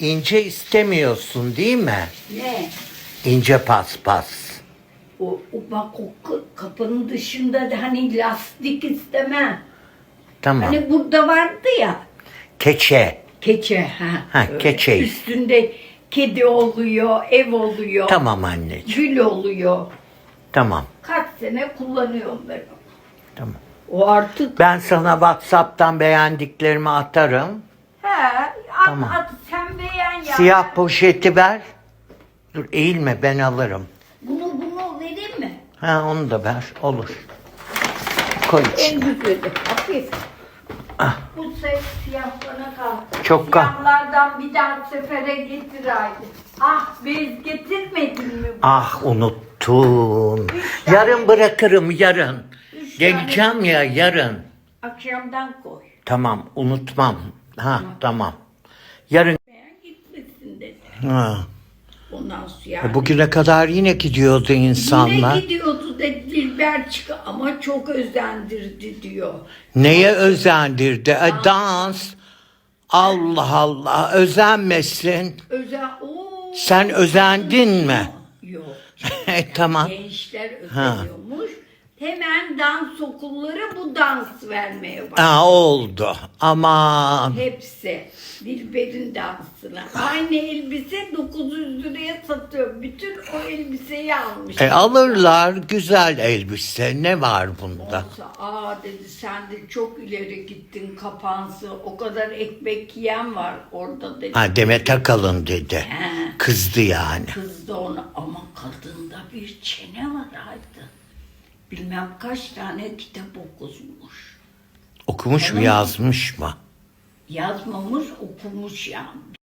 ince istemiyorsun değil mi? Ne? İnce paspas. O, o bak o k- kapının dışında da hani lastik istemem. Tamam. Hani burada vardı ya Keçe. keçe ha. Ha, Öyle. keçe. Üstünde kedi oluyor, ev oluyor, Tamam anneciğim. gül oluyor. Tamam. Kaç sene kullanıyorum ben onu. Tamam. O artık Ben sana WhatsApp'tan beğendiklerimi atarım. he at, Tamam. at sen beğen ya. Siyah poşeti ver. Dur eğilme ben alırım. Bunu bunu vereyim mi? Ha onu da ver. Olur. Koy En içine. güzeli. Hafif. Ah. Bu ses siyah bana kaldı. Çok kal- Siyahlardan bir daha sefere getir haydi. Ah bez getirmedin mi? Ah unuttun. Yarın bırakırım yarın. Geleceğim ya yarın. Akşamdan koy. Tamam unutmam. Ha tamam. Yarın. Ha. Ondan sonra E, yani. Bugüne kadar yine gidiyordu insanlar. Yine gidiyordu dedi Dilber çık ama çok özendirdi diyor. Neye özendirdi? E, dans. Allah Allah özenmesin. Özen Oo. Sen özendin mi? Yok. E, tamam. Gençler özeniyormuş. Hemen dans okulları bu dans vermeye başladı. Ha, oldu. Aman. Hepsi. Dilber'in dansına. Aynı elbise 900 liraya satıyor. Bütün o elbiseyi almış. E, alırlar güzel elbise. Ne var bunda? Olsa, Aa dedi sen de çok ileri gittin kapansı. O kadar ekmek yiyen var orada dedi. Ha, Demet Akalın dedi. He. Kızdı yani. Kız da ona ama kadında bir çene var haydi. Bilmem kaç tane kitap okumuş. Okumuş mu yazmış mı? Yazmamış okumuş yani.